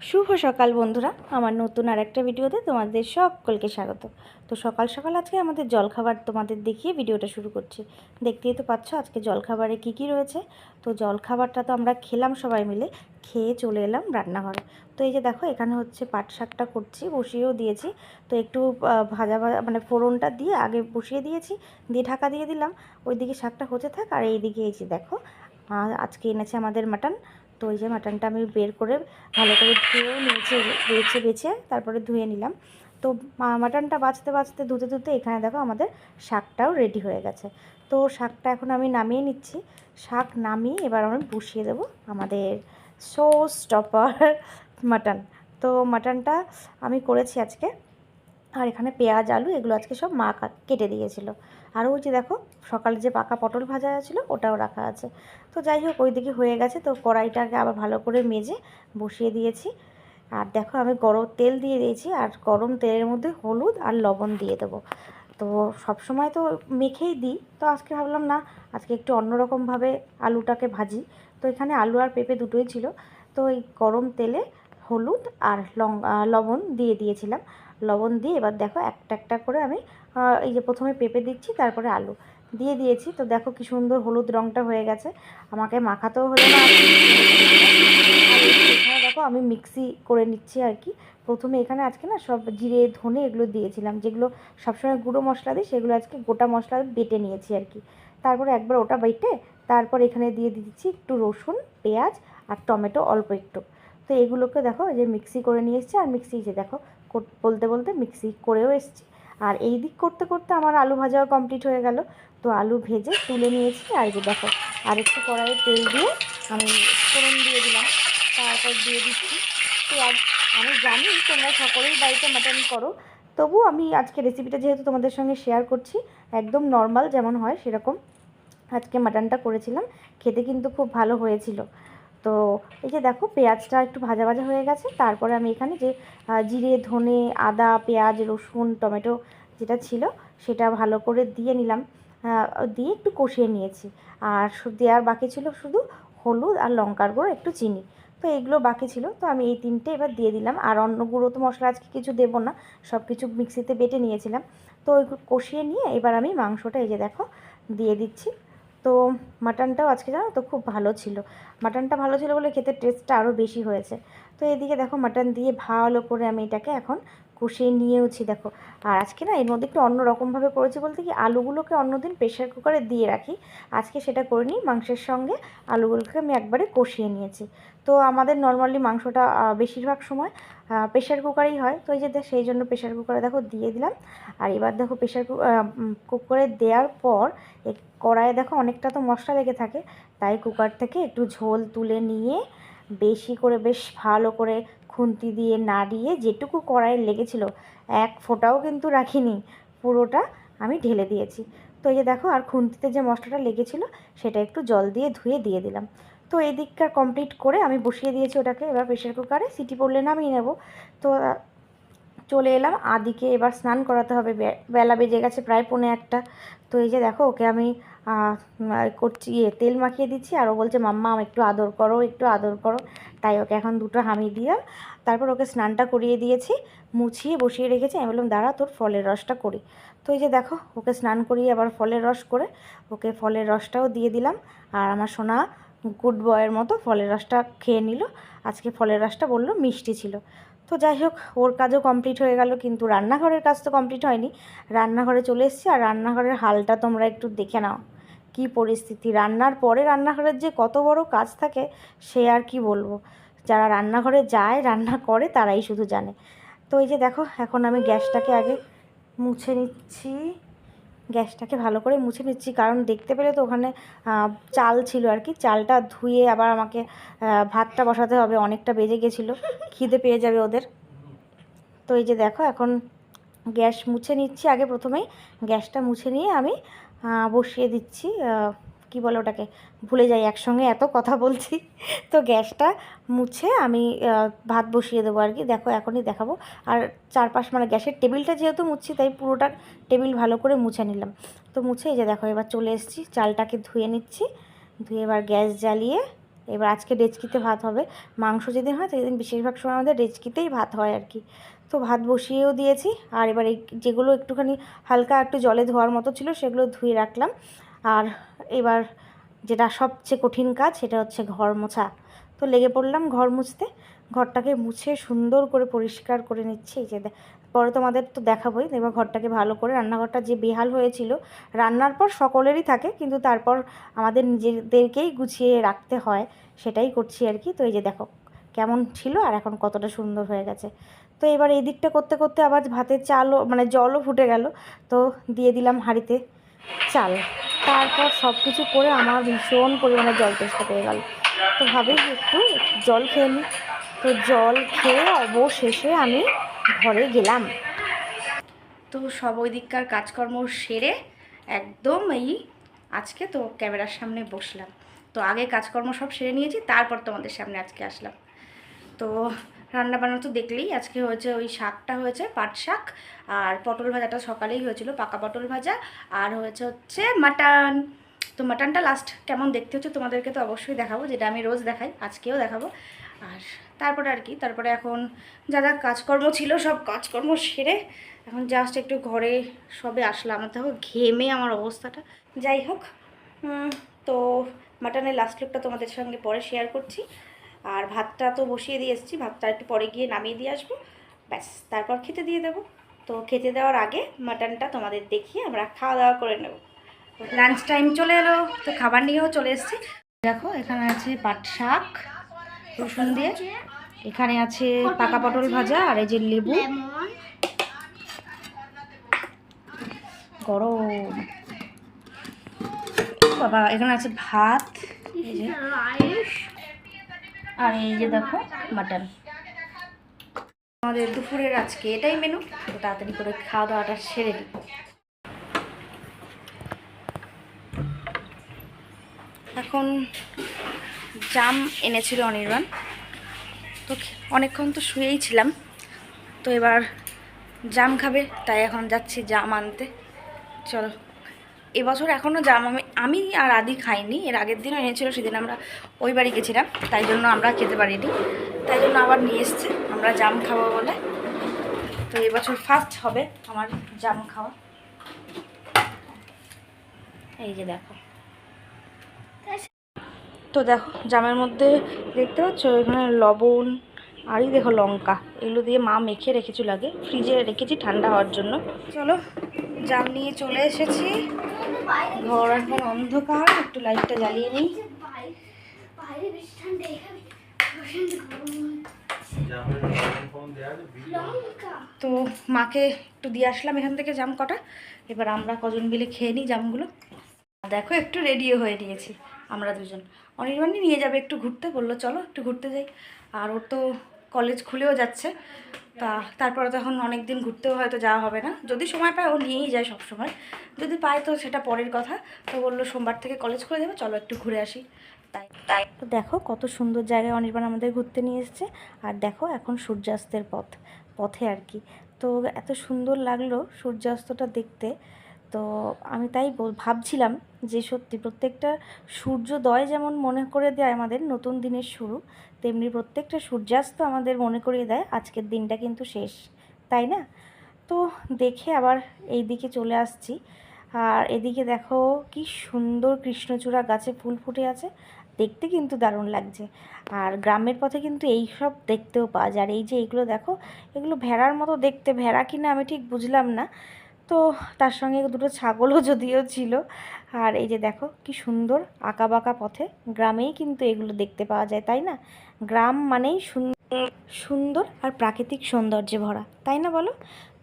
শুভ সকাল বন্ধুরা। আমার নতুন আর একটা ভিডিওতে তোমাদের সকলকে স্বাগত। তো সকাল সকাল আজকে আমাদের জলখাবার তোমাদের দেখিয়ে ভিডিওটা শুরু করছি। দেখতেই তো পাচ্ছ আজকে জলখাবারে কি কি রয়েছে। তো জলখাবারটা তো আমরা খেলাম সবাই মিলে, খেয়ে চলে এলাম রান্নাঘরে। তো এই যে দেখো, এখানে হচ্ছে পাট শাকটা করছি, বসিয়েও দিয়েছি। তো একটু ভাজা ভাজা মানে ফোড়নটা দিয়ে আগে বসিয়ে দিয়েছি, দিয়ে ঢাকা দিয়ে দিলাম। ওইদিকে শাকটা হতে থাক, আর এইদিকে এই যে দেখো আজকে এনেছে আমাদের মাটন। তো ওই যে মাটনটা আমি বের করে ভালো করে ধুয়েও নিয়েছে, বেছে বেছে তারপরে ধুয়ে নিলাম। তো মাটনটা বাছতে বাছতে ধুতে ধুতে এখানে দেখো আমাদের শাকটাও রেডি হয়ে গেছে। তো শাকটা এখন আমি নামিয়ে নিচ্ছি। শাক নামিয়ে এবার আমি বসিয়ে দেবো আমাদের সো স্টপার মাটন তো মাটনটা আমি করেছি আজকে। আর এখানে পেঁয়াজ, আলু এগুলো আজকে সব মা কেটে দিয়েছিল। আর ওই যে দেখো, সকালে যে পাকা পটল ভাজা ছিল, ওটাও রাখা আছে। তো যাই হোক, ওইদিকে হয়ে গেছে। তো কড়াইটাকে আবার ভালো করে মেজে বসিয়ে দিয়েছি। আর দেখো, আমি গরম তেল দিয়ে দিয়েছি, আর গরম তেলের মধ্যে হলুদ আর লবণ দিয়ে দেবো। তো সব সময় তো মেখেই দিই। তো আজকে ভাবলাম, না, আজকে একটু অন্যরকমভাবে আলুটাকে ভাজি। তো এখানে আলু আর পেঁপে দুটোই ছিল। তো এই গরম তেলে হলুদ আর লং লবণ দিয়ে দিয়েছিলাম। লবণ দিয়ে এবার দেখো, একটা একটা করে আমি এই যে প্রথমে পেঁপে দিচ্ছি, তারপরে আলু। দিয়ে দিয়েছি। তো দেখো কি সুন্দর হলুদ রঙটা হয়ে গেছে। আমাকে মাখাতেও হলো না। দেখো আমি মিক্সি করে নিচ্ছি আর কি। প্রথমে এখানে আজকে না সব জিরে, ধনে এগুলো দিয়েছিলাম, যেগুলো সবসময় গুঁড়ো মশলা দিই, সেগুলো আজকে গোটা মশলা বেটে নিয়েছি আর কি। তারপরে একবার ওটা বেটে, তারপর এখানে দিয়ে দিচ্ছি একটু রসুন, পেঁয়াজ আর টমেটো অল্প একটু। তো এগুলোকে দেখো যে মিক্সি করে নিয়ে এসেছি। আর মিক্সি যে দেখো বলতে বলতে মিক্সি করেও এসেছি। আর এই দিক করতে করতে আমার আলু ভাজাও কমপ্লিট হয়ে গেল। তো আলু ভেজে তুলে নিয়েছি। আর যে দেখো আর একটু কড়াইয়ে তেল দিয়ে আমি ফোড়ন দিয়ে দিলাম। তারপর দিয়ে দিচ্ছি। তো পেঁয়াজ আমি জানি তোমরা সকলেই বাড়িতে মাটন করো। তবু আমি আজকে রেসিপিটা যেহেতু তোমাদের সঙ্গে শেয়ার করছি, একদম নর্মাল যেমন হয় সেরকম আজকে মাটনটা করেছিলাম। খেতে কিন্তু খুব ভালো হয়েছিল। তো এই যে দেখো পেঁয়াজটা একটু ভাজা ভাজা হয়ে গেছে, তারপরে আমি এখানে যে জিরে, ধনে, আদা, পেঁয়াজ, রসুন, টমেটো যেটা ছিল সেটা ভালো করে দিয়ে নিলাম। দিয়ে একটু কষিয়ে নিয়েছি। আর দেওয়ার বাকি ছিল শুধু হলুদ আর লঙ্কার গুঁড়ো, একটু চিনি। তো এগুলো বাকি ছিল, তো আমি এই তিনটে এবার দিয়ে দিলাম। আর অন্য গুঁড়ো তো মশলা আজকে কিছু দেবো না সব কিছু মিক্সিতে বেটে নিয়েছিলাম। তো ওই কষিয়ে নিয়ে এবার আমি মাংসটা এই যে দেখো দিয়ে দিচ্ছি। তো মাটনটাও আজকে জানো তো খুব ভালো ছিল। মাটনটা ভালো ছিল বলে খেতে টেস্টটা আরও বেশি হয়েছে। তো এদিকে দেখো মাটন দিয়ে ভালো করে আমি এটাকে এখন কষিয়ে নিয়েওছি দেখো। আর আজকে না এর মধ্যে একটু অন্যরকমভাবে করেছি বলতে কি আলুগুলোকে অন্যদিন প্রেশার কুকারে দিয়ে রাখি। আজকে সেটা করে নিই মাংসের সঙ্গে আলুগুলোকে আমি একবারে কষিয়ে নিয়েছি। তো আমাদের নর্মালি মাংসটা বেশিরভাগ সময় প্রেশার কুকারেই হয়। তো এই যে সেই জন্য প্রেশার কুকারে দেখো দিয়ে দিলাম। আর এবার দেখো প্রেশার কুকারে দেওয়ার পর কড়াইয়ে দেখো অনেকটা তো মশলা লেগে থাকে। তাই কুকার থেকে একটু ঝোল তুলে নিয়ে বেশি করে বেশ ভালো করে খুন্তি দিয়ে নাড়িয়ে যেটুকু কড়াইয়ে লেগেছিল, এক ফোঁটাও কিন্তু রাখিনি। পুরোটা আমি ঢেলে দিয়েছি। তো এই যে দেখো আর খুন্তিতে যে মশলাটা লেগেছিল, সেটা একটু জল দিয়ে ধুয়ে দিয়ে দিলাম। তো এই দিককার কমপ্লিট করে আমি বসিয়ে দিয়েছি ওটাকে, এবার প্রেশার কুকারে সিটি পড়লে নামিয়ে নেব। তো চলে এলাম, আদিকে এবার স্নান করাতে হবে। বেলা বেজে গেছে প্রায় পৌনে একটা। তো এই যে দেখো, ওকে আমি করছি ইয়ে তেল মাখিয়ে দিচ্ছি, আর ও বলছে, মাম্মা একটু আদর করো, একটু আদর করো। তাই ওকে এখন দুটো হামি দিলাম। তারপর ওকে স্নানটা করিয়ে দিয়েছি, মুছিয়ে বসিয়ে রেখেছি। আমি বললাম, দাঁড়া, তোর ফলের রসটা করি। তো এই যে দেখো, ওকে স্নান করিয়ে আবার ফলের রস করে ওকে ফলের রসটাও দিয়ে দিলাম। আর আমার সোনা গুড বয়ের মতো ফলের রসটা খেয়ে নিল। আজকে ফলের রসটা বলল মিষ্টি ছিল। তো যাই হোক, ওর কাজও কমপ্লিট হয়ে গেল, কিন্তু রান্নাঘরের কাজ তো কমপ্লিট হয়নি। রান্নাঘরে চলে এসেছি, আর রান্নাঘরের হালটা তোমরা একটু দেখে নাও। কি পরিস্থিতি? রান্নার পরে রান্নাঘরের যে কত বড় কাজ থাকে, সে আর কি বলব? যারা রান্নাঘরে যায়, রান্না করে, তারাই শুধু জানে। তো এই যে দেখো, এখন আমি গ্যাসটাকে আগে মুছে নিচ্ছি। গ্যাসটাকে ভালো করে মুছে নিচ্ছি। কারণ দেখতে পেলে তো ওখানে চাল ছিল আর কি। চালটা ধুয়ে আবার আমাকে ভাতটা বসাতে হবে। অনেকটা বেজে গেছিল। খিদে পেয়ে যাবে ওদের। তো এই যে দেখো, এখন গ্যাস মুছে নিচ্ছি। আগে প্রথমেই গ্যাসটা মুছে নিয়ে আমি বসিয়ে দিচ্ছি। কি বলে ওটাকে? ভুলে যাই, একসঙ্গে এত কথা বলছি। তো গ্যাসটা মুছে আমি ভাত বসিয়ে দেবো আর কি। দেখো, এখনই দেখাবো। আর চারপাশ মানে গ্যাসের টেবিলটা যেহেতু মুছছি তাই পুরোটা টেবিল ভালো করে মুছে নিলাম। তো মুছে এই যে দেখো, এবার চলে এসেছি, চালটাকে ধুয়ে নিচ্ছি। ধুয়ে এবার গ্যাস জ্বালিয়ে, এবার আজকে ডেচকিতে ভাত হবে। মাংস যেদিন হয়, সেদিন বেশিরভাগ সময় আমাদের ডেচকিতেই ভাত হয় আর কি। তো ভাত বসিয়েও দিয়েছি, আর এবার এই যেগুলো একটুখানি হালকা একটু জলে ধোয়ার মতো ছিল, সেগুলো ধুয়ে রাখলাম। আর এবার যেটা সবচেয়ে কঠিন কাজ সেটা হচ্ছে ঘর মোছা। তো লেগে পড়লাম ঘর মুছতে। ঘরটাকে মুছে সুন্দর করে পরিষ্কার করে নিচ্ছি। যে পরে তোমাদের তো দেখাবোই, এবার ঘরটাকে ভালো করে রান্নাঘরটা যে বেহাল হয়েছিল, রান্নার পর সকলেরই থাকে, কিন্তু তারপর আমাদের নিজেদেরকেই গুছিয়ে রাখতে হয়, সেটাই করছি আর কি। তো এই যে দেখো কেমন ছিল আর এখন কতটা সুন্দর হয়ে গেছে। তো এবার এই দিকটা করতে করতে আবার ভাতের চালও মানে জলও ফুটে গেল। তো দিয়ে দিলাম হাঁড়িতে চাল। তারপর সব কিছু করে আমার ভীষণ পরিমাণে জল তেষ্টা পেয়ে গেল। তো ভাবি একটু জল খেয়ে নিই তো জল খেয়ে অবশেষে আমি ঘরে গেলাম। তো সব ওই দিককার কাজকর্ম সেরে একদম এই আজকে তো ক্যামেরার সামনে বসলাম। তো আগে কাজকর্ম সব সেরে নিয়েছি, তারপর তোমাদের সামনে আজকে আসলাম। তো রান্না বান্না তো দেখলেই আজকে হয়েছে ওই শাকটা হয়েছে, পাট শাক, আর পটল ভাজাটা সকালেই হয়েছিল, পাকা পটল ভাজা, আর হয়েছে হচ্ছে মাটন। তো মাটনটা লাস্ট কেমন দেখতে হচ্ছে তোমাদেরকে তো অবশ্যই দেখাবো, যেটা আমি রোজ দেখাই, আজকেও দেখাবো। আর তারপরে আর কি, তারপরে এখন যা যা কাজকর্ম ছিল, সব কাজকর্ম সেরে এখন জাস্ট একটু ঘরে সবে আসলাম দেখো ঘেমে আমার অবস্থাটা। যাই হোক তো মাটনের লাস্ট লুকটা তোমাদের সঙ্গে পরে শেয়ার করছি। আর ভাতটা তো বসিয়ে দিয়ে এসেছি, ভাতটা একটু পরে গিয়ে নামিয়ে দিয়ে আসব। ব্যাস, তারপর খেতে দিয়ে দেবো। তো খেতে দেওয়ার আগে মাটনটা তোমাদের দেখিয়ে আমরা খাওয়া দাওয়া করে নেব। লাঞ্চ টাইম চলে এলো, তো খাবার নিয়েও চলে এসেছি। দেখো, এখানে আছে পাট শাক, রসুন দিয়ে। এখানে আছে পাকা পটল ভাজা আর এই যে লেবু। গরম। বাবা, এখানে আছে ভাত। আর এই যে দেখো মাটন আমাদের দুপুরের আজকে এটাই মেনু তো তাড়াতাড়ি করে খাওয়া দাওয়াটা সেরে নিই। এখন জাম এনেছিল অনির্বাণ। তো অনেকক্ষণ তো শুয়েই ছিলাম। তো এবার জাম খাবে, তাই এখন যাচ্ছি জাম আনতে। চলো। এবছর এখনও জাম আমি আমি আর আদি খাইনি, এর আগের দিনও এনেছিল, সেদিন আমরা ওই বাড়ি গেছিলাম, তাই জন্য আমরা খেতে পারিনি, তাই জন্য আবার নিয়ে এসছে, আমরা জাম খাব বলে। তো এবছর ফার্স্ট হবে আমার জাম খাওয়া। এই যে দেখো। তো দেখো, জামের মধ্যে দেখতে পাচ্ছ, এখানে লবণ আরই দেখো লঙ্কা, এগুলো দিয়ে মা মেখে রেখেছিল আগে, ফ্রিজে রেখেছি ঠান্ডা হওয়ার জন্য। চলো, জাম নিয়ে চলে এসেছি। ঘর এখন অন্ধকার, একটু লাইটটা জ্বালিয়ে নিই। তো মাকে একটু দিয়ে আসলাম এখান থেকে জাম কটা। এবার আমরা কজন মিলে খেয়ে নিই জামগুলো। দেখো, একটু রেডিও হয়ে নিয়েছি আমরা দুজন। অনির্বাণই নিয়ে যাবে একটু ঘুরতে, বলল, চলো একটু ঘুরতে যাই। আর ওর তো কলেজ খুলেও যাচ্ছে। তা তারপরে তো এখন অনেক দিন ঘুরতেও হয়তো যাওয়া হবে না। যদি সময় পায়, ও নিয়েই যায় সব সময় যদি পায় তো সেটা পরের কথা। তো বলল সোমবার থেকে কলেজ খুলে যাবে চলো একটু ঘুরে আসি। তাই তাই। তো দেখো কত সুন্দর জায়গায় অনির্বাণ আমাদের ঘুরতে নিয়ে এসছে। আর দেখো এখন সূর্যাস্তের পথ, পথে আর কি। তো এত সুন্দর লাগল সূর্যাস্তটা দেখতে। তো আমি তাই বল- ভাবছিলাম যে সত্যি প্রত্যেকটা সূর্যোদয় যেমন মনে করে দেয় আমাদের নতুন দিনের শুরু, তেমনি প্রত্যেকটা সূর্যাস্ত আমাদের মনে করিয়ে দেয়, আজকের দিনটা কিন্তু শেষ, তাই না? তো দেখে আবার এই দিকে চলে আসছি। আর এদিকে দেখো কি সুন্দর কৃষ্ণচূড়া গাছে ফুল ফুটে আছে, দেখতে কিন্তু দারুণ লাগছে। আর গ্রামের পথে কিন্তু এই সব দেখতেও পাওয়া যায়। আর এই যে এইগুলো দেখো, এগুলো ভেড়ার মতো দেখতে, ভেড়া কিনা আমি ঠিক বুঝলাম না। তো তার সঙ্গে দুটো ছাগলও যদিও ছিল। আর এই যে দেখো কি সুন্দর আঁকা বাঁকা পথে। গ্রামেই কিন্তু এগুলো দেখতে পাওয়া যায়, তাই না? গ্রাম মানেই সুন্দর আর প্রাকৃতিক সৌন্দর্যে ভরা, তাই না বলো?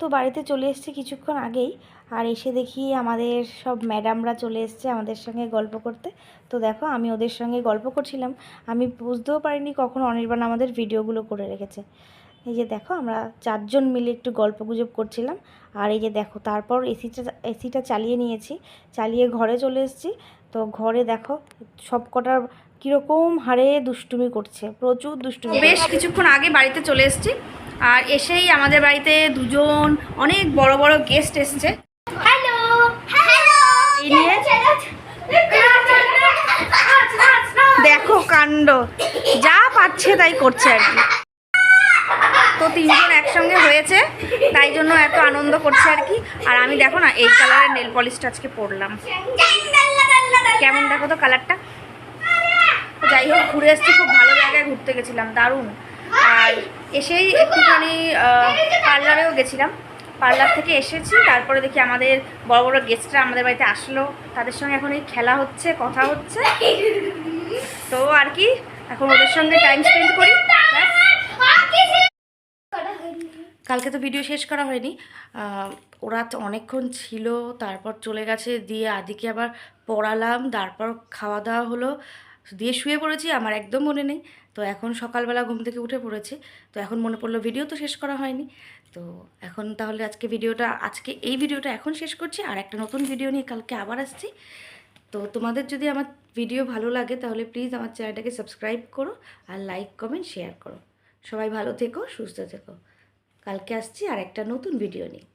তো বাড়িতে চলে এসেছি কিছুক্ষণ আগেই আর এসে দেখি আমাদের সব ম্যাডামরা চলে এসছে আমাদের সঙ্গে গল্প করতে। তো দেখো আমি ওদের সঙ্গে গল্প করছিলাম। আমি বুঝতেও পারিনি কখন অনির্বাণ আমাদের ভিডিওগুলো করে রেখেছে। এই যে দেখো আমরা চারজন মিলে একটু গল্প গুজব করছিলাম। আর এই যে দেখো তারপর এসিটা এসিটা চালিয়ে নিয়েছি। চালিয়ে ঘরে চলে এসেছি। তো ঘরে দেখো সব কটার কীরকম হারে দুষ্টুমি করছে প্রচুর দুষ্টুমি বেশ কিছুক্ষণ আগে বাড়িতে চলে এসেছি। আর এসেই আমাদের বাড়িতে দুজন অনেক বড় বড় গেস্ট এসছে। হ্যালো দেখো কাণ্ড যা পাচ্ছে তাই করছে আর কি। তো তিনজন একসঙ্গে হয়েছে, তাই জন্য এত আনন্দ করছে আর কি। আর আমি দেখো না, এই কালারের নেল পলিশটা আজকে পরলাম। কেমন দেখো তো কালারটা যাই হোক, ঘুরে এসেছি, খুব ভালো জায়গায় ঘুরতে গেছিলাম, দারুণ। আর এসেই একটুখানি পার্লারেও গেছিলাম। পার্লার থেকে এসেছি, তারপরে দেখি আমাদের বড় বড় গেস্টরা আমাদের বাড়িতে আসলো। তাদের সঙ্গে এখন এই খেলা হচ্ছে, কথা হচ্ছে। তো আর কি, এখন ওদের সঙ্গে টাইম স্পেন্ড করি ব্যাস। কালকে তো ভিডিও শেষ করা হয়নি। ওরা অনেকক্ষণ ছিল, তারপর চলে গেছে, দিয়ে আদিকে আবার পড়ালাম, তারপর খাওয়া দাওয়া হলো। দিয়ে শুয়ে পড়েছি, আমার একদম মনে নেই। তো এখন সকালবেলা ঘুম থেকে উঠে পড়েছি। তো এখন মনে পড়ল ভিডিও তো শেষ করা হয়নি। তো এখন তাহলে আজকে ভিডিওটা আজকে এই ভিডিওটা এখন শেষ করছি, আর একটা নতুন ভিডিও নিয়ে কালকে আবার আসছি। তো তোমাদের যদি আমার ভিডিও ভালো লাগে, তাহলে প্লিজ আমার চ্যানেলটাকে সাবস্ক্রাইব করো, আর লাইক কমেন্ট শেয়ার করো। সবাই ভালো থেকো, সুস্থ থেকো। কালকে আসছি আর একটা নতুন ভিডিও নিয়ে।